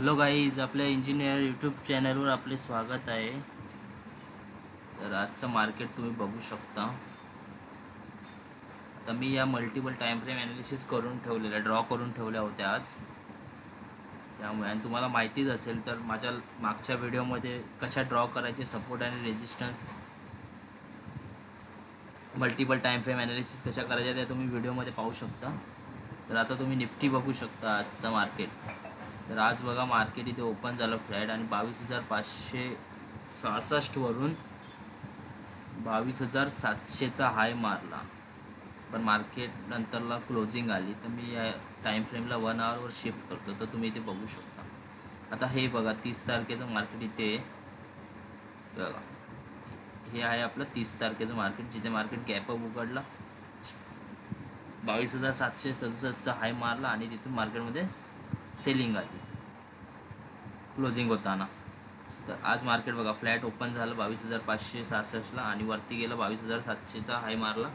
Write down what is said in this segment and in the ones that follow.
Hello guys आपल्या engineer YouTube चॅनलवर आपले स्वागत आहे. तर आजचं मार्केट तुम्ही बघू शकता. आता मी या मल्टिपल टाईम फ्रेम ॲनालिसिस करून ठेवलेल्या ड्रॉ करून ठेवल्या होत्या आज. त्यामुळे आणि तुम्हाला माहितीच असेल तर माझ्या मागच्या व्हिडिओमध्ये कशा ड्रॉ करायचे सपोर्ट आणि resistance multiple time frame analysis कशा करायच्या त्या तुम्ही व्हिडिओमध्ये पाहू शकता. तर आता तुम्ही निफ्टी बघू शकता आजचं मार्केट तर आज बघा मार्केट इथे ओपन झालं फ्लॅट आणि बावीस हजार पाचशे सहासष्टवरून बावीस हजार सातशेचा हाय मारला. पण मार्केट नंतरला क्लोजिंग आली. तर मी या टाईम फ्रेमला वन आवरवर शिफ्ट करतो. तर तुम्ही इथे बघू शकता. आता हे बघा तीस तारखेचं मार्केट इथे बघा. हे आहे आपलं तीस तारखेचं मार्केट जिथे मार्केट गॅपअप उघडला बावीस हजार सातशे सदुसष्टचा हाय मारला आणि तिथून मार्केटमध्ये सेलिंग आली. क्लोजिंग होताना तर आज मार्केट बघा फ्लॅट ओपन झालं बावीस हजार पाचशे सहासष्टला आणि वरती गेलं बावीस हजार सातशेचा हाय मारला.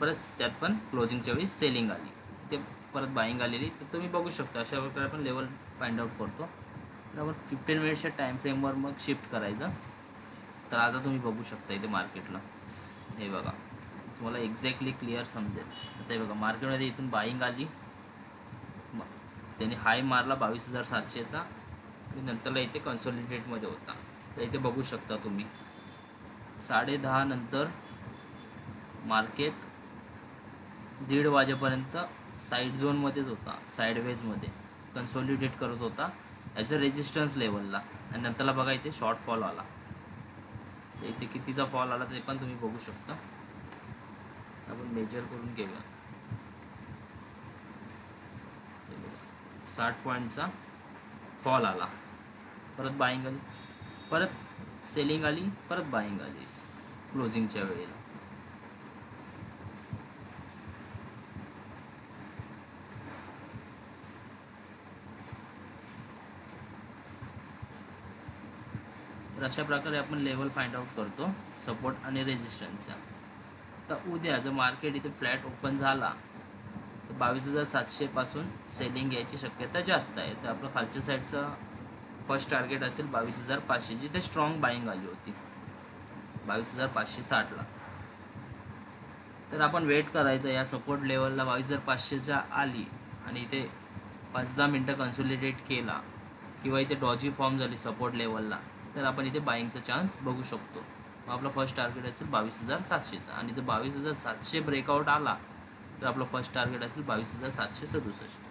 परत त्यात पण क्लोजिंगच्या वेळी सेलिंग आली. ते परत बाईंग आलेली. तर तुम्ही बघू शकता अशा प्रकारे आपण लेवल फाइंड आउट करतो. तर आपण फिफ्टीन मिनिट्सच्या टाईम फ्रेमवर मग शिफ्ट करायचं. तर आता तुम्ही बघू शकता इथे मार्केटला हे बघा. तुम्हाला एक्झॅक्टली क्लिअर समजेल. आता हे बघा मार्केटमध्ये इथून बाईंग आली. त्यांनी हाय मारला बावीस हजार सातशेचा. आणि नंतरला इथे कन्सॉलिडेटमध्ये होता. तर इथे बघू शकता तुम्ही. साडे दहा नंतर मार्केट दीड वाजेपर्यंत साईड झोनमध्येच होता. साईडवेजमध्ये कन्सॉलिडेट करत होता. ॲज अ रेजिस्टन्स लेवलला आणि नंतरला बघा इथे शॉर्ट फॉल आला. तर इथे कितीचा फॉल आला ते पण तुम्ही बघू शकता. आपण मेजर करून घेऊया हे बघा. साठ पॉईंटचा फॉल आला. परत बाईंग आली. परत सेलिंग आली परत बाईंग आली. क्लोजिंगच्या वेळेला. तर अशा प्रकारे आपण लेवल फाइंड आउट करतो सपोर्ट आणि रेजिस्टन्सचा तर उद्या जर मार्केट इथे फ्लॅट ओपन झाला बावीस हजार सातशेपासून सेलिंग यायची शक्यता जास्त आहे. तर आपलं खालच्या साईडचं फर्स्ट टार्गेट असेल बावीस हजार पाचशे जिथे स्ट्रॉंग बाईंग आली होती. बावीस हजार पाचशे साठला. तर आपण वेट करायचं या सपोर्ट लेवलला बावीस हजार पाचशेच्या आली आणि इथे पाच दहा मिनटं कन्सोलिडेट केला किंवा इथे डॉजी फॉर्म झाली सपोर्ट लेवलला तर आपण इथे बाईंगचा चान्स बघू शकतो. मग आपला फर्स्ट टार्गेट असेल बावीस हजार सातशेचा आणि जर बावीस हजार सातशे ब्रेकआउट आला तर आपलं फर्स्ट टार्गेट असेल बावीस हजार सातशे सदुसष्ट.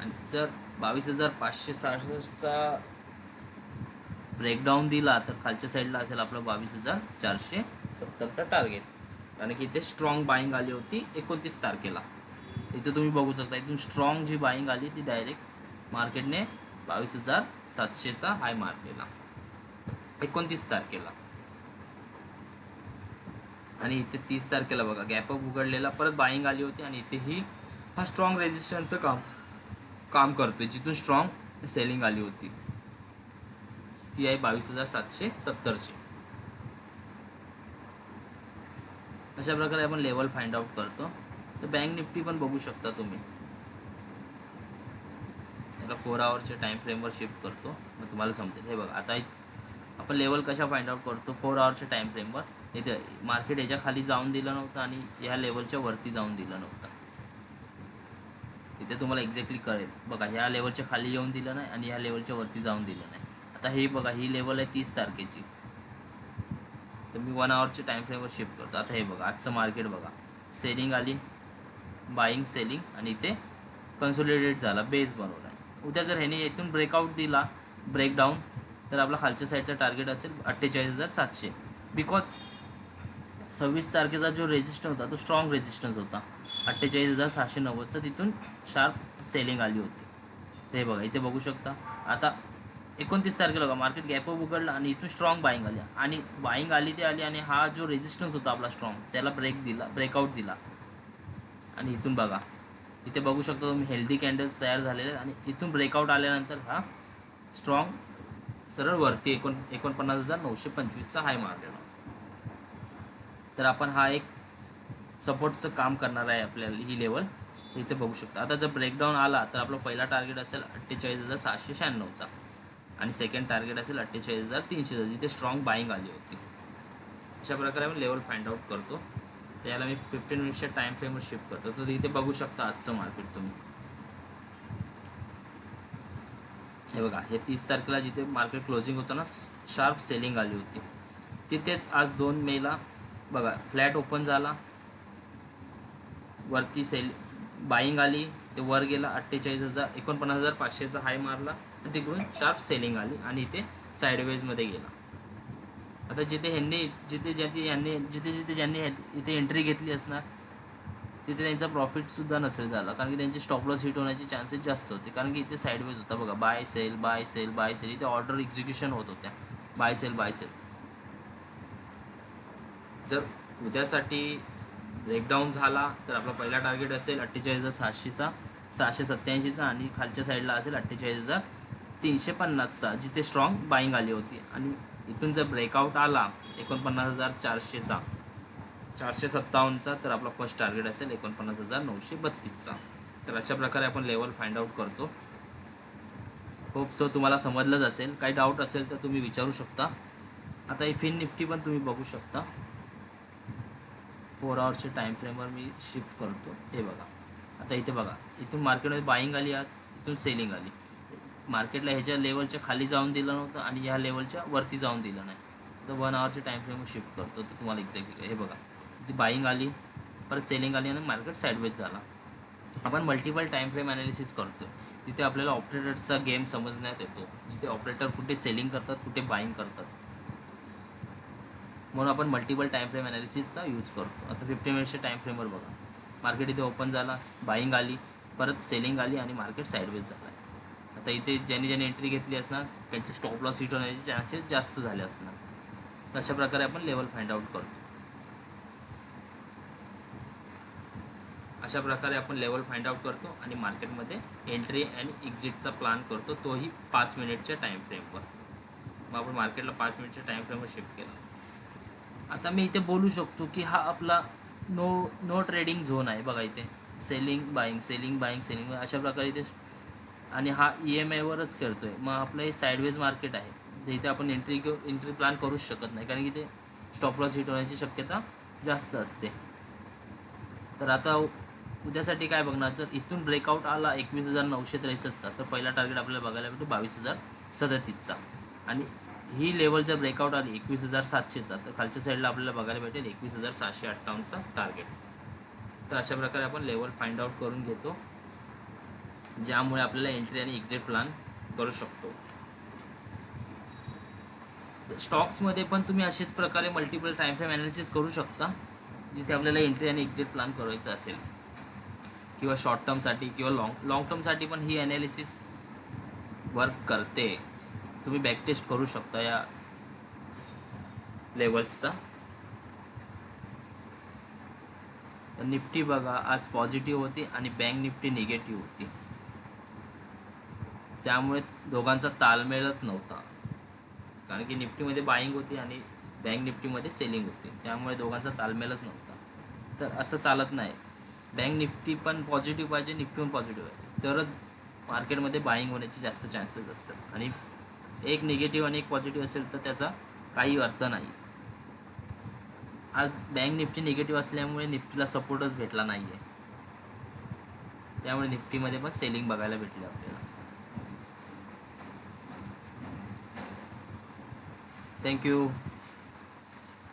आणि जर बावीस हजार पाचशे सहासष्टचा ब्रेकडाऊन दिला तर खालच्या साईडला असेल आपलं बावीस हजार चारशे सत्तरचा टार्गेट कारण की इथे स्ट्रॉंग बाईंग आली होती एकोणतीस तारखेला. इथे तुम्ही बघू शकता इथून स्ट्रॉंग जी बाईंग आली ती डायरेक्ट मार्केटने बावीस हजार सातशेचा हाय मारलेला एकोणतीस तारखेला. आणि इथे तीस तारखेला बघा गॅपअप उघडलेला परत बाईंग आली होती आणि इथेही हा स्ट्रॉंग रेजिस्टन्सचं काम काम करतोय. जिथून स्ट्रॉंग सेलिंग आली होती. ती आहे बावीस हजार सातशे सत्तरची. अशा प्रकारे आपण लेवल फाइंड आउट करतो. तर बँक निफ्टी पण बघू शकता तुम्ही. याला फोर आवरच्या टाईम फ्रेमवर शिफ्ट करतो. मग तुम्हाला समजेल. हे बघा आता आपण लेवल कशा फाइंड आउट करतो? फोर आवरच्या टाईम फ्रेमवर इथे मार्केट याच्या खाली जाऊन दिलं नव्हतं आणि ह्या लेवलच्या वरती जाऊन दिलं नव्हतं. इथे तुम्हाला एक्झॅक्टली कळेल. बघा ह्या लेवलच्या खाली येऊन दिलं नाही आणि ह्या लेवलच्या वरती जाऊन दिलं नाही. आता हे बघा ही लेवल आहे तीस तारखेची. तर मी वन आवरच्या टाईम फ्रेमवर शिफ्ट करतो. आता हे बघा आजचं मार्केट बघा. सेलिंग आली बाईंग सेलिंग आणि इथे कन्सोलिडेट झाला बेस बनवला आहे. उद्या जर ह्याने इथून ब्रेकआउट दिला ब्रेकडाऊन तर आपला खालच्या साईडचा टार्गेट असेल अठ्ठेचाळीस हजार सातशे. बिकॉज सव्वीस तारखेचा जो रेजिस्टन्स होता तो स्ट्रॉंग रेजिस्टन्स होता. अठ्ठेचाळीस हजार सहाशे नव्वदचा तिथून शार्प सेलिंग आली होती. ते बघा इथे बघू शकता. आता एकोणतीस तारखेला बघा मार्केट गॅपअप उघडला आणि इथून स्ट्रॉंग बाईंग आली. आणि बाईंग आली ती आली आणि हा जो रेजिस्टन्स होता आपला स्ट्रॉंग त्याला ब्रेक दिला ब्रेकआउट दिला. आणि इथून बघा इथे बघू शकता तुम्ही हेल्दी कॅन्डल्स तयार झालेले आहेत. आणि इथून ब्रेकआउट आल्यानंतर हा स्ट्रॉंग सरळ वरती एकोण एकोणपन्नास हजार नऊशे पंचवीसचा हाय मार्केट तर आपण हा एक सपोर्टचं काम करणार आहे आपल्याला ही लेवल तर इथे बघू शकता. आता जर ब्रेकडाऊन आला तर आपला पहिला टार्गेट असेल अठ्ठेचाळीस हजार सहाशे शहाण्णवचा आणि सेकंड टार्गेट असेल अठ्ठेचाळीस हजार तीनशेचा जिथे स्ट्रॉंग बाईंग आली होती. अशा प्रकारे मी लेवल फाइंड आउट करतो. त्याला मी फिफ्टीन मिनिट्सच्या टाईम फ्रेमवर शिफ्ट करतो. तर इथे बघू शकता आजचं मार्केट तुम्ही. हे बघा हे तीस तारखेला जिथे मार्केट क्लोजिंग होतं ना शार्प सेलिंग आली होती. तिथेच आज दोन मेला बघा फ्लॅट ओपन झाला. वरती सेल बाईंग आली ते वर गेला अठ्ठेचाळीस हजार एकोणपन्नास हजार पाचशेचा हाय मारला. आणि तिकडून शार्प सेलिंग आली आणि इथे साईडवेजमध्ये गेला. आता जिथे ह्यांनी जिथे ज्याची यांनी जिथे जिथे ज्यांनी इथे एंट्री घेतली असणार तिथे त्यांचा प्रॉफिटसुद्धा नसेल झाला. कारण की त्यांचे स्टॉप लॉस हिट होण्याचे चान्सेस जास्त होते. कारण की इथे साईडवेज होता. बघा buy sell buy sell buy sell इथे ऑर्डर एक्झिक्युशन होत होत्या. बाय सेल बाय सेल जर उद्यासाठी ब्रेकडाऊन झाला तर आपला पहिला टार्गेट असेल अठ्ठेचाळीस हजार सहाशेचा सहाशे सत्त्याऐंशीचा आणि खालच्या साईडला असेल अठ्ठेचाळीस हजार तीनशे पन्नासचा जिथे स्ट्रॉंग बाईंग आली होती. आणि इथून जर ब्रेकआउट आला एकोणपन्नास हजार चारशेचा चारशे सत्तावन्नचा तर आपला फर्स्ट टार्गेट असेल एकोणपन्नास हजार नऊशे बत्तीसचा. तर अशा प्रकारे आपण लेवल फाइंड आउट करतो. होप सो तुम्हाला समजलंच असेल. काही डाऊट असेल तर तुम्ही विचारू शकता. आता ही फिन निफ्टी पण तुम्ही बघू शकता. फोर आवर्सच्या टाईम फ्रेमवर मी शिफ्ट करतो. हे बघा. आता इथे बघा. इथून मार्केटमध्ये बाईंग आली आज इथून सेलिंग आली. मार्केटला ह्याच्या लेवलच्या खाली जाऊन दिलं नव्हतं आणि ह्या लेवलच्या वरती जाऊन दिलं नाही. तर वन आवरच्या टाईम फ्रेमवर शिफ्ट करतो. तर तुम्हाला एक्झॅक्टली हे बघा. इथे बाईंग आली परत सेलिंग आली आणि मार्केट साईडवेज झाला. आपण मल्टिपल टाईम फ्रेम ॲनालिसिस करतो तिथे आपल्याला ऑपरेटरचा गेम समजण्यात येतो. जिथे ऑपरेटर कुठे सेलिंग करतात कुठे बाईंग करतात. म्हणून आपण मल्टिपल टाईम फ्रेम ॲनालिसिसचा यूज करतो. आता फिफ्टी मिनिट्सच्या टाईम फ्रेमवर बघा. मार्केट इथे ओपन झाला बाईंग आली परत सेलिंग आली आणि मार्केट साईडवेज झाला. आता इथे ज्यांनी ज्यांनी एंट्री घेतली असणार त्यांचे स्टॉप लॉस हिट होण्याचे चान्सेस जास्त झाले असणार. तर अशा प्रकारे आपण लेवल फाइंड आउट करतो. अशा प्रकारे आपण लेवल फाइंड आउट करतो आणि मार्केटमध्ये एंट्री आणि एक्झिटचा प्लॅन करतो. तोही पाच मिनिटच्या टाईम फ्रेमवर मग आपण मार्केटला पाच मिनिटच्या टाईम फ्रेमवर शिफ्ट केला. आता मी इथे बोलू शकतो की हा आपला नो नो ट्रेडिंग झोन आहे बघा इथे. Selling buying selling buying selling अशा प्रकारे इथे आणि हा ई एम आयवरच करतो आहे मग आपलं हे साईडवेज मार्केट आहे. इथे आपण एंट्री घेऊ एंट्री प्लॅन करूच शकत नाही. कारण की ते स्टॉप लॉस हिट होण्याची शक्यता जास्त असते. तर आता उद्यासाठी काय बघणार? जर इथून ब्रेकआउट आला एकवीस हजार नऊशे त्रेसष्टचा तर पहिला टार्गेट आपल्याला बघायला भेटतो बावीस हजार सदतीसचा. आणि ही लेवल जर ब्रेकआउट आली एकवीस हजार सातशेचा. तर खालच्या साईडला आपल्याला बघायला भेटेल एकवीस हजार सातशे अठ्ठावन्नचा टार्गेट तर अशा प्रकारे आपण लेवल फाइंड आउट करून घेतो ज्यामुळे आपल्याला एंट्री आणि एक्झिट प्लॅन करू शकतो. स्टॉक्समध्ये पण तुम्ही अशाच प्रकारे मल्टिपल टाईम फ्रेम ॲनालिसिस करू शकता जिथे आपल्याला एंट्री आणि एक्झिट प्लॅन करायचं असेल. किंवा शॉर्ट टर्मसाठी किंवा लॉंग लॉंग टर्मसाठी पण ही ॲनालिसिस वर्क करते. तुम्ही बॅक टेस्ट करू शकता या लेवल्सचा तर निफ्टी बघा आज पॉझिटिव्ह होती आणि बँक निफ्टी निगेटिव्ह होती. त्यामुळे दोघांचा ताळमेळच नव्हता. कारण की निफ्टीमध्ये बाईंग होती आणि बँक निफ्टीमध्ये सेलिंग होती. त्यामुळे दोघांचा ताळमेळच नव्हता. तर असं चालत नाही. बँक निफ्टी पण पॉझिटिव्ह पाहिजे निफ्टी पण पॉझिटिव्ह पाहिजे. तरच मार्केटमध्ये बाईंग होण्याचे जास्त चान्सेस असतात. आणि एक निगेटिव्ह आणि एक पॉझिटिव्ह असेल तर त्याचा काही अर्थ नाही. आज बँक निफ्टी निगेटिव्ह असल्यामुळे निफ्टीला सपोर्टच भेटला नाही आहे त्यामुळे निफ्टीमध्ये पण सेलिंग बघायला भेटली आपल्याला. थँक्यू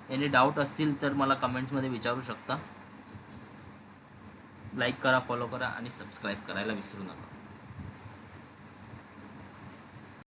एनी डाऊट असतील तर मला कमेंट्समध्ये विचारू शकता. लाईक करा फॉलो करा आणि सबस्क्राईब करायला विसरू नका.